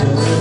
ธอ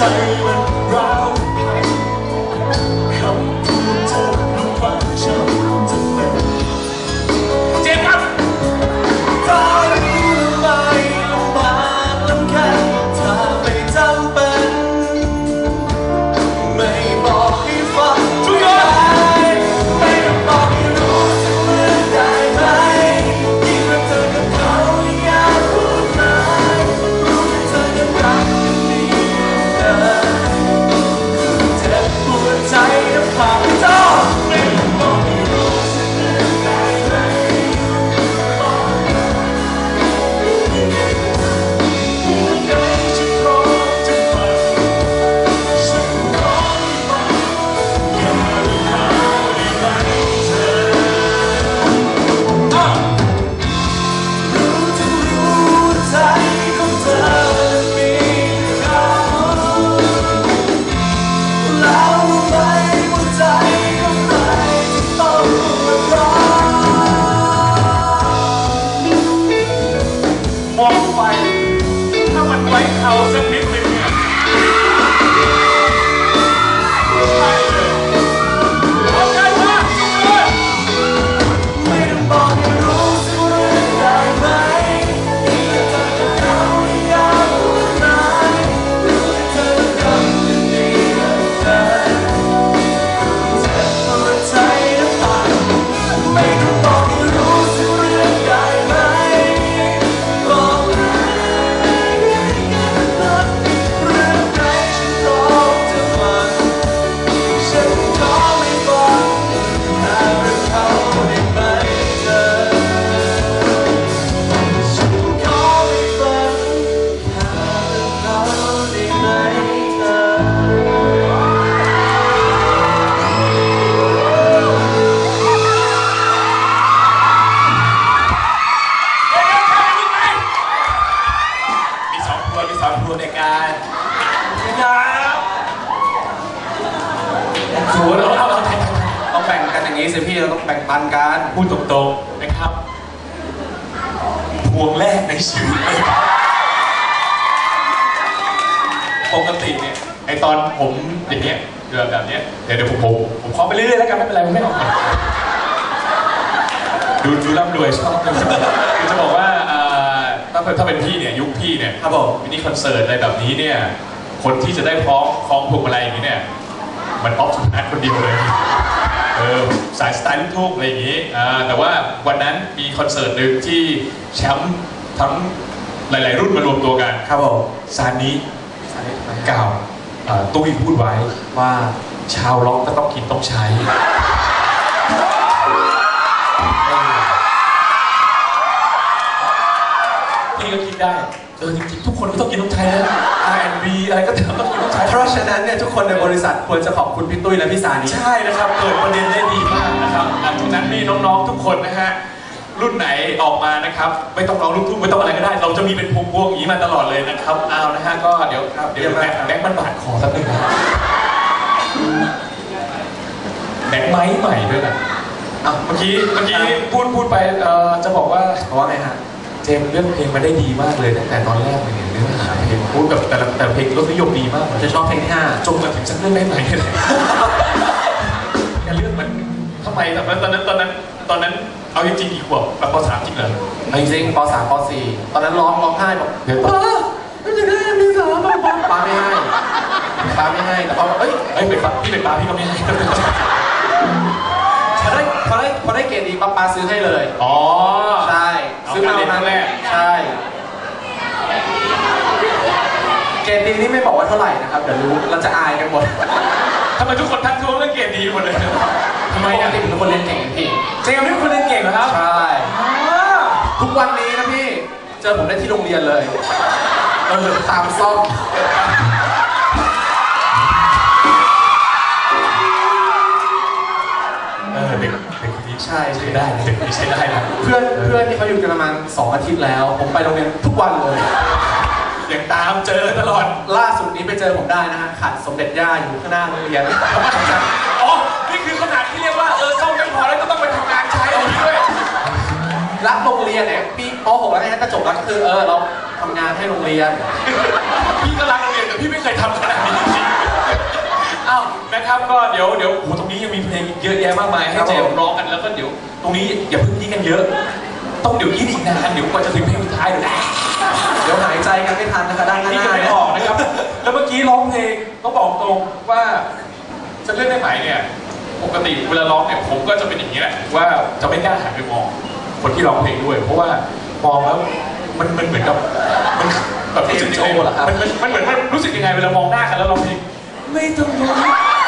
ใ9,000 people. โอ้โหเราเอาเอาไทยต้องแบ่งกันอย่างนี้สิพี่เราต้องแบ่งปันกันพูดตรงๆนะครับพวงแรกในชีวิตปกติเนี่ยไอตอนผมอย่างเงี้ยเดือแบบเนี้ยเดี๋ยวเดี๋ยวผมผมผมขอไปเรื่อยๆแล้วกันไม่เป็นไรผมไม่ออกก่อนดูดูร่ำรวยชอบคือจะบอกว่าเอ่อถ้าเป็นถ้าเป็นพี่เนี่ยยุคพี่เนี่ยครับผมมินิคอนเสิร์ตอะไรแบบนี้เนี่ยคนที่จะได้พร้อมคล้องพวงมาลัยอย่างนี้เนี่ย มันออฟสุนัทคนเดียวเลยเออสายสไตล์ลูกทุ่งอะไรอย่างนี้อ่าแต่ว่าวันนั้นมีคอนเสิร์ตหนึ่งที่แชมป์ทั้งหลาย ๆ รุ่นมารวมตัวกันครับผมซานนี้กล่าวเอ่อตุ้ยพูดไว้ว่าชาวล็อกก็ต้องกินต้องใช้ พี่ก็คิดได้ เออจริงๆทุกคนก็ต้องกินต้องใช้นะ R&B อะไรก็ต้องกินต้องใช้เพราะฉะนั้นเนี่ยทุกคนในบริษัทควรจะขอบคุณพี่ตุ้ยและพี่สานีใช่นะครับเปิดประเด็นได้ดีมากนะครับหลังจากนั้นนี่น้องๆทุกคนนะฮะรุ่นไหนออกมานะครับไม่ต้องร้องลูกทุ่งไม่ต้องอะไรก็ได้ เราจะมีเป็นพวงพวงๆอย่างนี้มาตลอดเลยนะครับเอานะฮะก็เดี๋ยวครับเดี๋ยวแบงค์แบงค์มันบาดคอสักหนึ่งนะแบงค์ไม้ใหม่ด้วยนะอะเมื่อกี้เมื่อกี้พูดพูดไปเอ่อจะบอกว่า เพราะว่าไงฮะเจ มส์เลือกเพลงมาได้ดีมากเลยตั้งแต่ตอนแรกเลยเนี่ยเนื้อหาเพลงพูดแบบแต่ละแต่ละเพลงรสนิยมดีมากเลยจะชอบเพลงที่ห้าจงมาถึงสักเรื่องได้ไหมเนี่ยอย่าเลือกมันทำไมตอนนั้นตอนนั้นตอนนั้นตอนนั้นเอาจริงๆกี่ขวบแบบปสามจริงเหรอจริงๆป .3 ป .4 ตอนนั้นร้องร้องไห้บอกเดี๋ยวป้าไม่จะได้มีสามป้าป้าไม่ให้ป้าไม่ให้แต่พอเอ้ยเอ้ยเป็นป้าพี่เป็นป้าพี่ก็ไม่ให้พอได้พอได้พอได้เกรดดีป้าป้าซื้อให้เลย อ๋อ ใช่ เอา ซื้อมา การเรียน วันนั้น แรก ใช่ เกรดดีนี่ ไม่บอกว่าเท่าไหร่นะครับเดี๋ยวรู้เราจะอายกันหมดทำไมทุกคนทักท้วงเรื่องเกรดดีหมดเลยทำไมปกอะติเป็นคนเรียนเก่งพี่เจมส์นี่คุณเรียนเก่งเหรอครับใช่ทุกวันนี้นะพี่เจอผมได้ที่โรงเรียนเลยเออตามซ่อมเออเด็กเด็กคนนี้ใช่ใช้ได้นะเด็กคนนี้ใช้ได้นะเพื่อนเพื่อนที่เขาอยู่กันประมาณสองอาทิตย์แล้ว ผมไปโรงเรียนทุกวันเลย ยังตามเจอตลอดล่าสุดนี้ไปเจอผมได้นะฮะขัดสมเด็จย่าอยู่ข้างหน้าโรงเรียนอ๋อนี่คือขนาดที่เรียกว่าเออเข้าไม่พอแล้วก็ต้องไปทำงานใช้อะไรอย่างนี้ด้วยรักโรงเรียนเนี่ยปีป .6 แล้วไงฮะจะจบแล้วก็คือเออเราทำงานให้โรงเรียน พี่ก็รักโรงเรียนแต่พี่ไม่เคยทำขนาดนี้จริงๆอ้าวนะครับก็เดี๋ยวเดี๋ยวโอ้โหตรงนี้ยังมีเพลงเยอะแยะมากมายให้ครับเจมผมส์ร้องกันแล้วก็เดี๋ยว ตรงนี้อย่าเพิ่งยี้กันเยอะ ต้องเดี๋ยวยี้อีกนานเดี๋ยวกว่าจะถึงเพลงสุดท้ายเดี๋ยวนะเดี๋ยวหายใจกันไม่ทันนะคะด้านหนี่น้าก็ไม่เนี่ยออกนะครับ แล้วเมื่อกี้ร้องเพลงต้องบอกตรงว่าจะเล่นได้ไหมเนี่ย ปกติเวลาร้องเนี่ยผมก็จะเป็นอย่างนี้แหละว่าจะไม่กล้าหันไปมอง คนที่ร้องเพลงด้วย เพราะว่ามองแล้วมันมันเหมือนกับมันแบบรู้สึกยังไงมันมันมันเหมือนมันรู้สึกยังไงเวลามองหน้ากันแล้วร้องเพลงไม่ต้องร้อง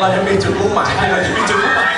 ยังไปในในทางของเราอยู่ไม่ใช่เราจะมีจุดมุ่งหมายใช่เราจะมีจุดมุ่งหมาย